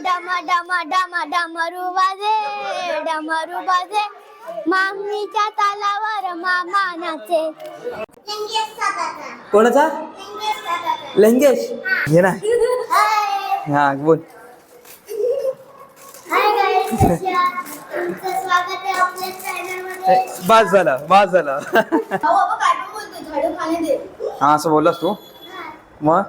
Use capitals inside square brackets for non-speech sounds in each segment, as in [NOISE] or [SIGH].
डम डम डम डमरू बाजे डमरू बाजे मागणीच्या तालावर मामा नाचे कोणाचा? लंगेश. घे ना. हा बोल. स्वागत आहे आपल्या चॅनल ए, बास झाला बास झाला. हा असं बोललास तू? मग?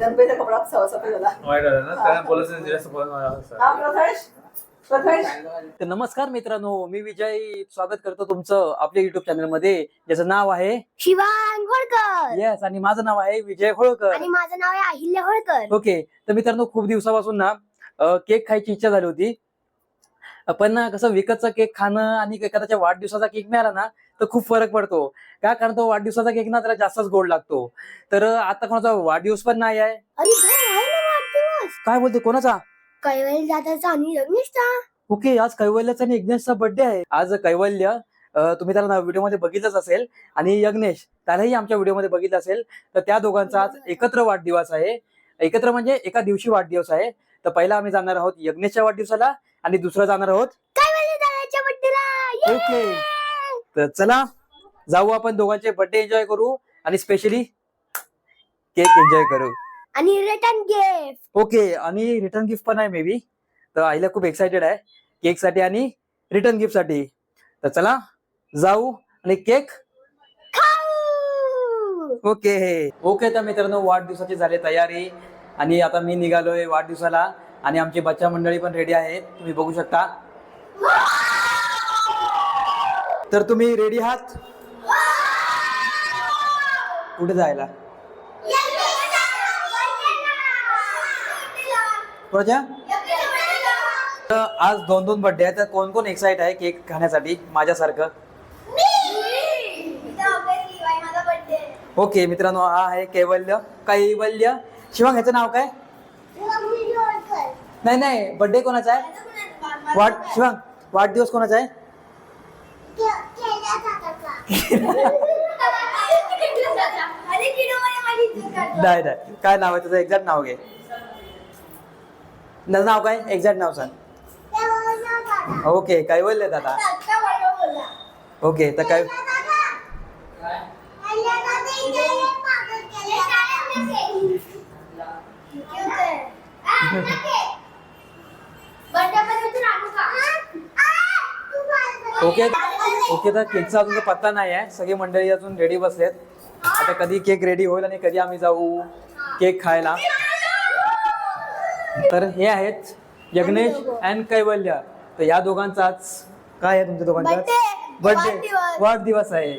गणपतीचा कपडा सफेद झाला. वाईट झालं ना? त्याला बोलायचं नाही, दिलं असतं बोलायला मला असं. हा प्रथमेश? प्रथमेश? तर नमस्कार मित्रांनो मी विजय स्वागत करतो तुमचं आपल्या युट्यूब चॅनलमध्ये. ज्याचं नाव आहे? शिवांग होळकर येस आणि माझं नाव आहे विजय होळकर. आणि माझं नाव आहे अहिल्या होळकर. ओके तर मित्रांनो खूप दिवसापासून ना अ, केक खायची इच्छा झाली होती. पण ना कसं विकतचा केक खाणं आणि एखाद्याच्या वाढदिवसाचा केक मिळाला ना तर खूप फरक पडतो. का? कारण तो वाढदिवसाचा केक ना त्याला जास्तच गोड लागतो. तर आता कोणाचा वाढदिवस पण नाही आहे. अरे भाऊ, आहे ना वाढदिवस. काय बोलते कोणाचा? कैवारी जाताचा आणि लग्निष्ठा ओके आज कैवल्याचा आणि यज्ञेशचा बर्थडे आहे. आज कैवल्य अ, तुम्ही त्याला व्हिडिओमध्ये बघितलंच असेल. आणि यज्ञेश त्यालाही आमच्या व्हिडिओमध्ये बघितलं असेल. तर त्या दोघांचा आज एकत्र वाढदिवस आहे. एकत्र म्हणजे एका दिवशी वाढदिवस आहे. तर पहिला आम्ही जाणार आहोत यज्ञेशच्या वाढदिवसाला आणि दुसरा जाणार आहोत ओके. तर चला जाऊ आपण दोघांचे बर्थडे एन्जॉय करू आणि स्पेशली केक एन्जॉय करू. आणि रिटर्न गिफ्ट ओके आणि रिटर्न गिफ्ट पण आहे मे बी तर आईला खूप एक्साइटेड आहे केकसाठी आणि रिटर्न गिफ्टसाठी. तर चला जाऊ आणि केक खाऊ! ओके. ओके तर मित्रांनो वाढदिवसाची झाली तयारी. आणि आता मी निघालोय वाढदिवसाला आणि आमची बच्चा मंडळी पण रेडी आहेत. तुम्ही बघू शकता. तर तुम्ही रेडी आहात? कुठे जायला? तर आज दोन दोन बर्थडे आहेत. तर कोण कोण एक्साइट आहे केक खाण्यासाठी? माझ्यासारखं. माझा बड्डे ओके मित्रांनो हा आहे कैवल्य. कैवल्य शिवांग ह्याचं नाव काय? नाही नाही बर्थडे कोणाचा आहे? वाढ शिवांग वाढदिवस कोणाचा आहे? नाही नाही काय नाव आहे त्याचं? एक्झॅक्ट नाव घे. त्याचं नाव काय? एक्झॅक्ट नाव सांग. ओके कैवल्य दादा? ओके तर काय? ओके ओके तर केकचा अजून पत्ता नाही आहे. सगळी मंडळी अजून रेडी बसलेत. आता कधी केक रेडी होईल आणि कधी आम्ही जाऊ केक खायला. तर हे आहेत यज्ञेश अँड कैवल्य. तर या दोघांचाच काय आहे तुमच्या दोघांचा. बर्थडे. वाढदिवस आहे.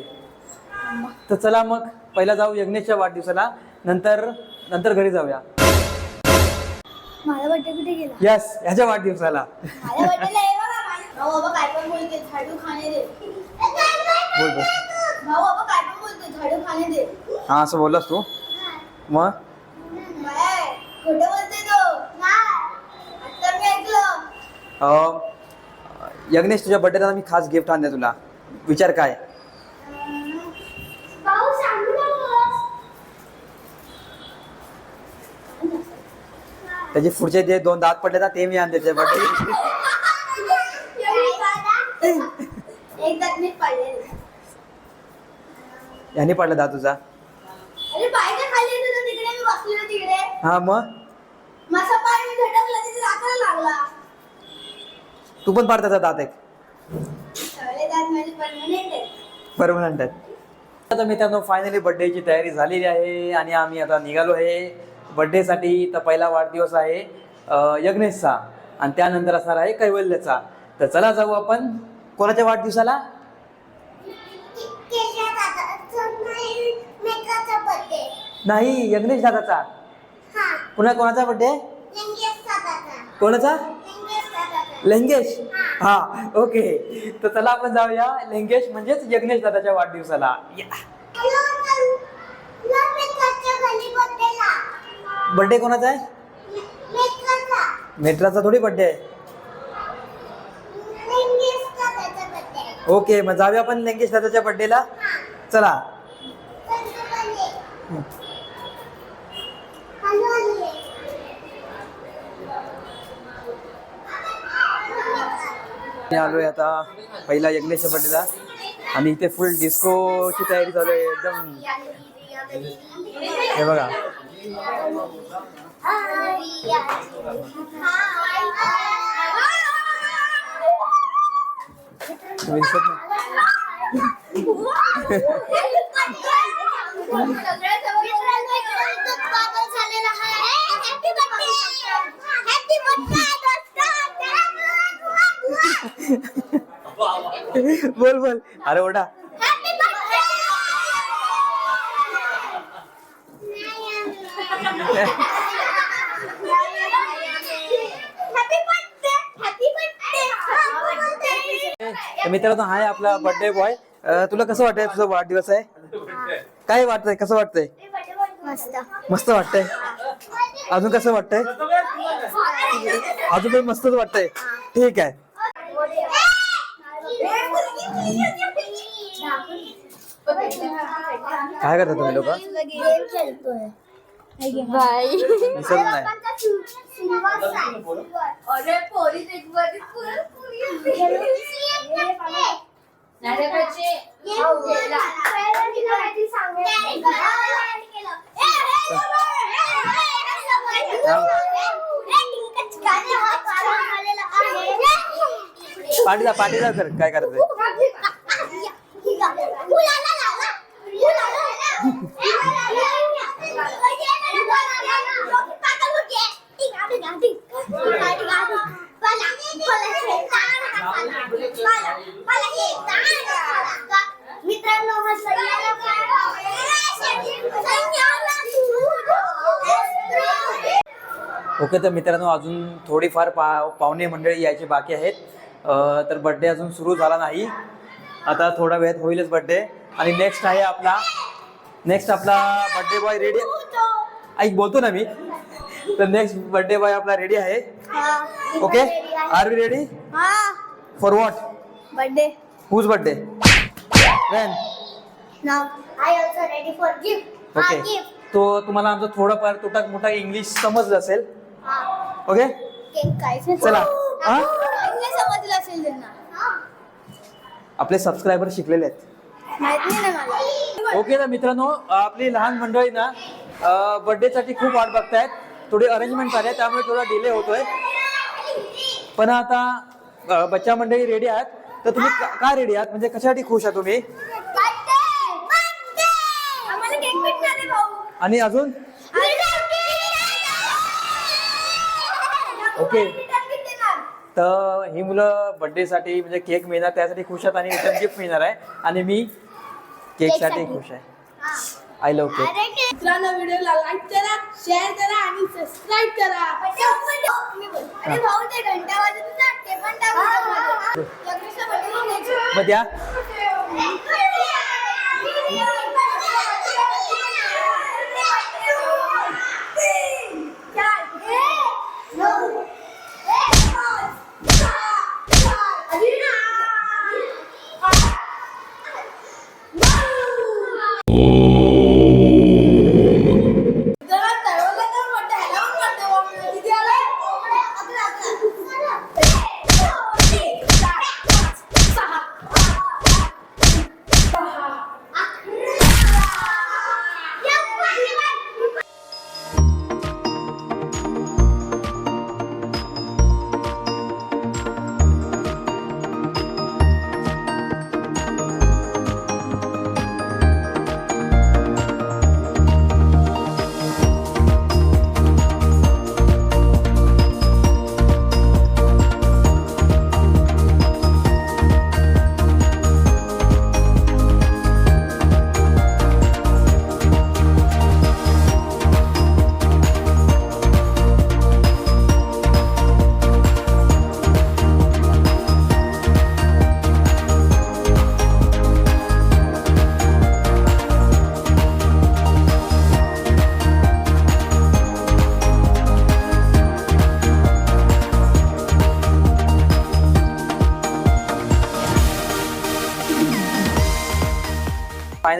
तर चला मग पहिला जाऊ यज्ञेशच्या वाढदिवसाला. नंतर नंतर घरी जाऊया. माझा बड्डे कुठे गेला? यस ह्याच्या वाढदिवसाला. माझ्या बड्डेला ये बघा माझ्या- भाऊ बाबा काय पण बोलते झाडू खाणे दे. बोल बोल भाऊ बाबा काय पण बोलते झाडू खाणे दे. हा असं बोललास तू? मग? बाय, खोटं बोलते तो. आता मी ऐकलं. अं, यज्ञेश तुझ्या बर्थडेला मी खास गिफ्ट आणले तुला. विचार काय? भाऊ सांगू नकोस. त्याचे पुढचे जे दोन दात पडले ना ते मी आणते त्याच्या बर्थडे यांनी पडला दात तुझा. हा मग? तू पण पाड त्याचा दात एक. परमनंट परमनंट आहे. आता मित्रांनो फायनली बर्थडेची तयारी झालेली आहे आणि आम्ही आता निघालो आहे. बर्थडेसाठी तर पहिला वाढदिवस आहे यज्ञेशचा. आणि त्यानंतर असणार आहे कैवल्यचा. तर चला जाऊ आपण. कोणाच्या वाढदिवसाला? नाही यज्ञेश दादाचा. कुणा कोणाचा बड्डे कोणाचा? लंगेश. हा ओके तर चला आपण जाऊया. लंगेश म्हणजेच यज्ञेश दादाच्या वाढदिवसाला. या बर्थडे कोणाचा आहे? मेट्राचा थोडी बर्थडे आहे. ओके मग जाऊया आपण लंगेश दादाच्या बर्थडेला चला. मी आलोय आता पहिला यज्ञेशच्या बर्थडेला आणि इथे फुल डिस्कोची तयारी चालू आहे एकदम. हे बघा. [LAUGHS] बोल बोल. अरे ओढा मित्रांनो हाय आपला बर्थडे बॉय तुला कसं वाटतंय तुझा वाढदिवस आहे? काय वाटतंय? कसं वाटतंय? मस्त. मस्त वाटतंय? अजून कसं वाटतंय? अजून पण मस्तच वाटतंय. ठीक आहे. काय करता तुम्ही लोक? खेळतोय दिसत नाही. अरे पोरी एक बरी पाठी जा पाठी जा कर. काय करायचंय ओके तर मित्रांनो अजून थोडीफार पा पाहुणे मंडळी यायची बाकी आहेत. तर बड्डे अजून सुरू झाला नाही. आता थोडा वेळात होईलच बड्डे आणि नेक्स्ट आहे आपला नेक्स्ट आपला बड्डे बॉय रेडी ऐक बोलतो ना मी. तर नेक्स्ट बड्डे बॉय आपला रेडी आहे. ओके? आर वी रेडी हा. For what birthday whose birthday when. Okay. तो तुम्हाला आमचं थोडंफार तुटक मोठा इंग्लिश समजलं असेल. ओके चला. हा? समजलं असेल आपले सबस्क्रायबर शिकलेले आहेत. ओके ना मित्रांनो आपली लहान मंडळी ना बर्थडे साठी खूप वाट बघतायत. थोडी अरेंजमेंट झाली आहे, त्यामुळे थोडा डिले होतोय. पण आता बच्चा मंडळी रेडी आहात. तर तुम्ही का- रेडी आहात? म्हणजे कशासाठी खुश आहात तुम्ही? आणि अजून? ओके. तर ही मुलं बर्थडे साठी म्हणजे केक मिळणार त्यासाठी खुश आहेत आणि रिटर्न गिफ्ट मिळणार आहे. आणि मी केकसाठी साठी. खुश आहे. आय लव्ह केक मित्रांनो व्हिडिओला लाईक करा शेअर करा आणि सबस्क्राईब करा. अरे भाऊ ते घंटा वाजत ना ते पण टाकून मग द्या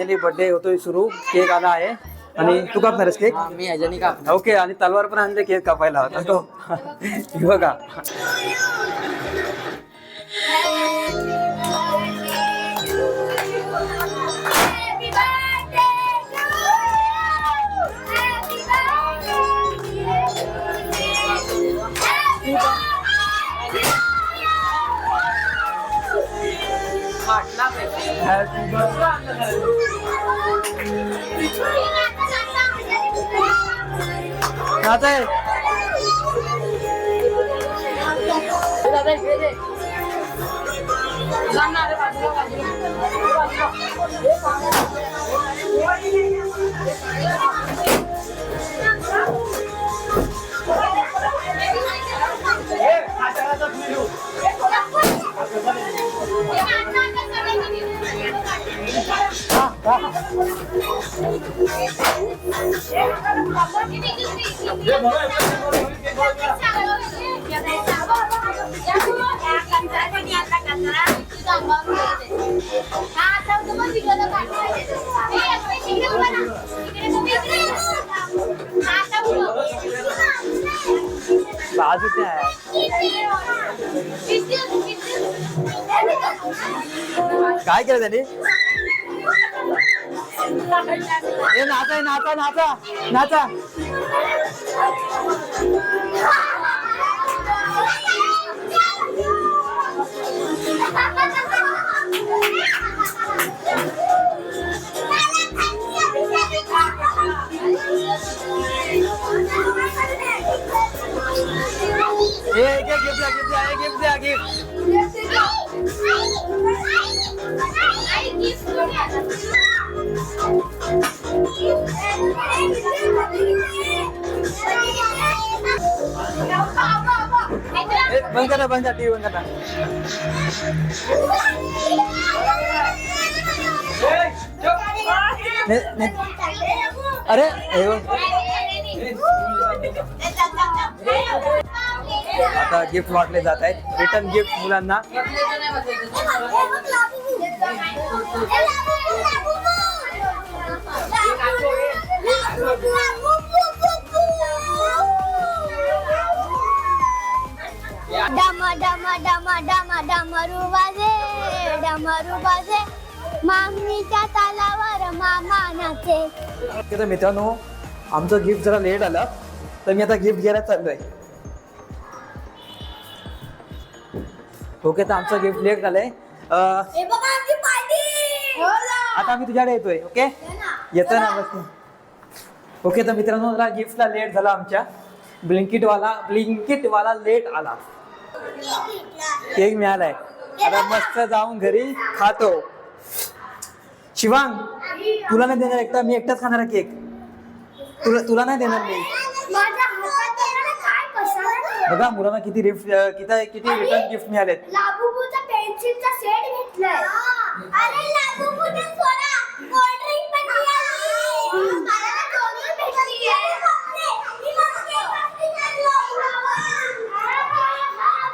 फायनली बर्थडे होतोय सुरू. केक आला आहे. आणि तू कापणार आहेस केक मी ह्याच्यानी काप ओके आणि तलवार पण आणले केक कापायला. होता तो. हे बघा. Happy birthday. দাদাই দাদাই ভেজে बाजू क्या है काय केलं त्याने? 别拿着，拿着，拿着，拿着。Yeah, give, give, give, give, give, give, give, give. Eh, bangkana, bangkana, di bangkana. अरे आता गिफ्ट वाटले जात आहेत रिटर्न गिफ्ट मुलांना डम डम डम डम डमरू बाजे डमरू बाजे मामीच्या तालावर मामा नाचे तर मित्रांनो आमचं गिफ्ट जरा लेट आलं तर मी आता गिफ्ट घ्यायला चाललोय ओके तर आमचं गिफ्ट लेट झालंय. अं, हे बघा आमची पार्टी आता आम्ही तुझ्याकडे येतोय ओके? येतोय ना बस. ओके तर मित्रांनो जरा गिफ्टला लेट झाला आमच्या. ब्लिंकिट वाला ब्लिंकिट वाला लेट आला. केक मिळालाय. आता मस्त जाऊन घरी खातो. शिवांग तुला नाही देणार एकटा? मी एकटाच खाणार आहे केक. तुला तुला नाही देणार मी. बघा मुलांना किती गिफ्ट किती किती रिटर्न गिफ्ट मिळालेत. लाबूबूचा पेन्सिलचा सेट घेतलाय. अरे लाबूबूने सोडा. कोल्ड ड्रिंक पण मिळाली मला भेटली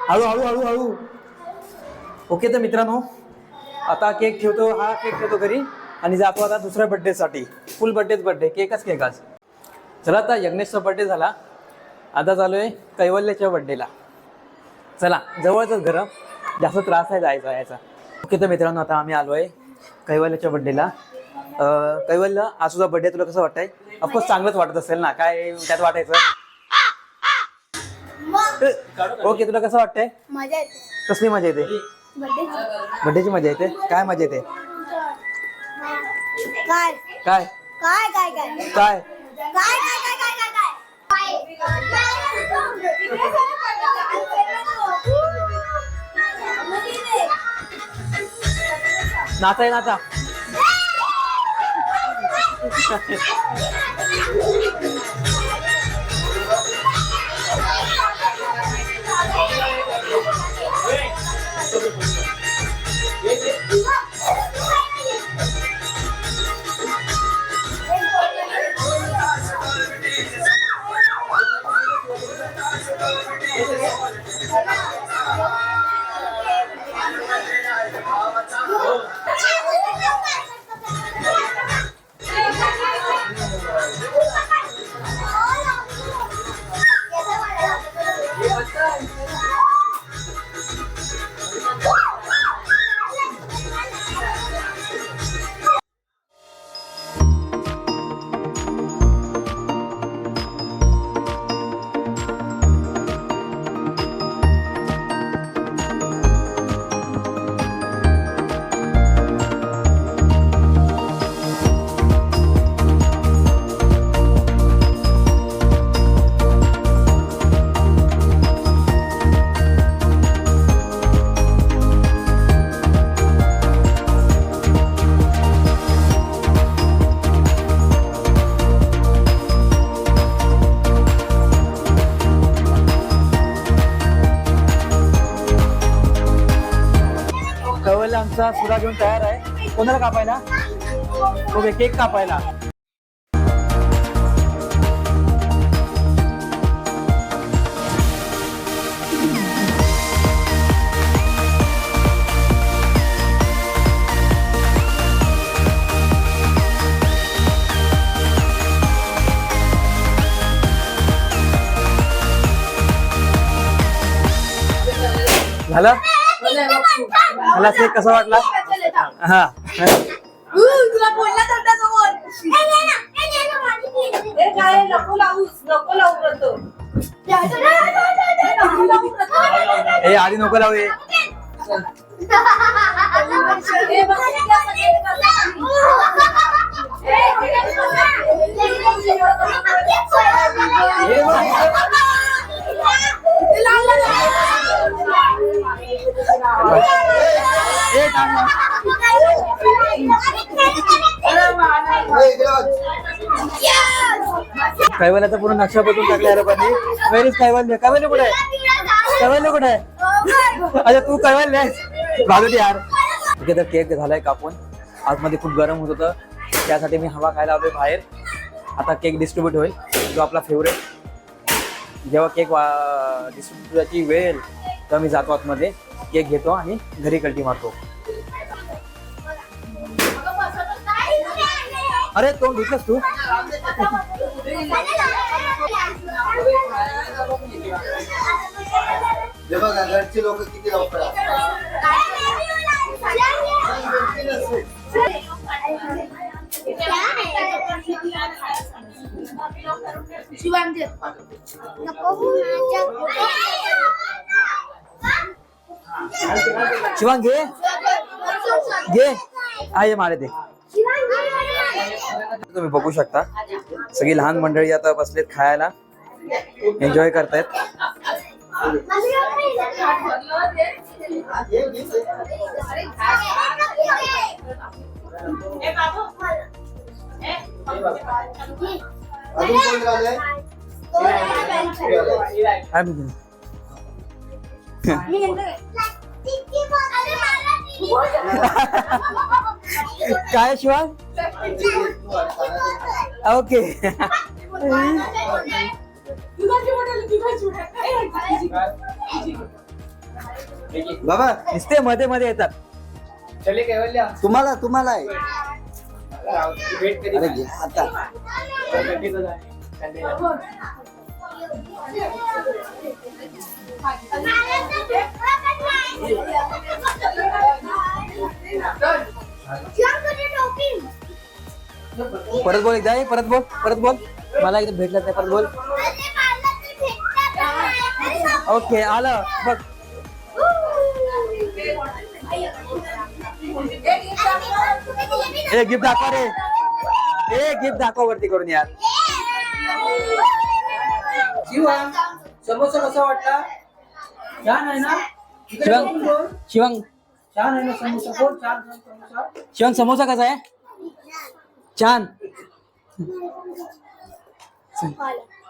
हळू हळू हळू हळू. ओके तर मित्रांनो आता केक ठेवतो. हा केक ठेवतो घरी. आणि जातो आता दुसऱ्या बर्थडेसाठी फुल बर्थडेच बर्थडे केकच केक आज. चला आता यज्ञेशचा बर्थडे झाला. आता चालू आहे कैवल्याच्या बड्डेला चला जवळच घर जास्त त्रास आहे जायचा यायचा ओके तर मित्रांनो आता आम्ही आलो आहे कैवल्याच्या बड्डेला कैवल्य आज तुझा बड्डे तुला कसं वाटतंय? ऑफकोर्स चांगलंच वाटत असेल ना काय त्यात वाटायचं? ओके तुला कसं वाटतंय? कसली मजा येते? बड्डेची मजा येते? काय मजा येते? काय काय? काय? काय काय? 拿着拿着。[LAUGHS] [LAUGHS] आमचा सुरा घेऊन तयार आहे. कोणाला कापायला? ओके केक कापायला. झालं? मला केक कसा वाटला हा तुला बोलला तर समोर ए आधी नको लावू ए. कैवाल्याचा पूर्ण नक्षा बदलून टाकला अरे पण वेरीच कैवाल्य कैवाल्य कुठे आहे? कैवाल्य कुठे आहे? अच्छा तू कैवाल्य घालू दे यार. तिथे तर केक झालाय कापून. आतमध्ये खूप गरम होत होतं. त्यासाठी मी हवा खायला आलोय बाहेर. आता केक डिस्ट्रीब्यूट होईल. जो आपला फेवरेट जेव्हा केक डिस्ट्रीब्यूटची वेळ तेव्हा मी जातो आतमध्ये. केक घेतो आणि घरी कल्टी मारतो. अरे तो घेतलंस तू? बघा घरचे लोक किती लवकर शिवांगी शिवांग घे घे आहे मारे ते तुम्ही बघू शकता. सगळी लहान मंडळी आता बसलेत खायला. एन्जॉय करतायत. अजून कोण राहिलंय काय? [LAUGHS] काय शिवांग ओके बाबा नुसते मध्ये मध्ये येतात. चले तुम्हाला तुम्हाला आहे. अरे घे, आता. परत बोल एकदा परत बोल परत बोल. मला एकदा भेटलं नाही परत बोल. ओके आलं. बघ. ए गिफ्ट दाखव रे. ए गिफ्ट दाखव वरती करून यार. शिवा समोसा कसा वाटला? छान आहे ना? इकडे शिवांग बघून बोल. शिवांग छान आहे ना समोसा? बोल छान छान समोसा. शिवांग समोसा कसा आहे? छान.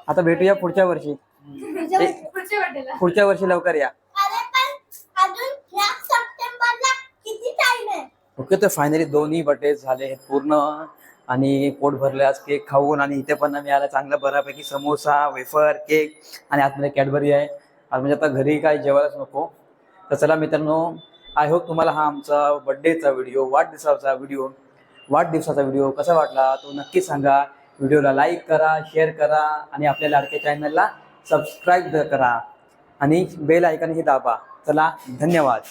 आता भेटूया पुढच्या वर्षी. ए, पुढच्या वाटेला पुढच्या वर्षी लवकर या. ओके तर फायनली दोन्ही बर्थडे झाले आहेत पूर्ण. आणि पोट भरले आज केक खाऊन आणि इथे पण मिळाला चांगला बऱ्यापैकी समोसा वेफर केक आणि आतमध्ये कॅडबरी आहे. आज म्हणजे आता घरी काय जेवायलाच नको. तर चला मित्रांनो आय होप तुम्हाला हा आमचा बड्डेचा व्हिडिओ वाढदिवसाचा व्हिडिओ वाढदिवसाचा व्हिडिओ कसा वाटला तो नक्की सांगा. व्हिडिओला लाईक करा शेअर करा आणि आपल्या लाडक्या चॅनलला सबस्क्राईब करा आणि बेल ऐकनही दाबा. चला धन्यवाद.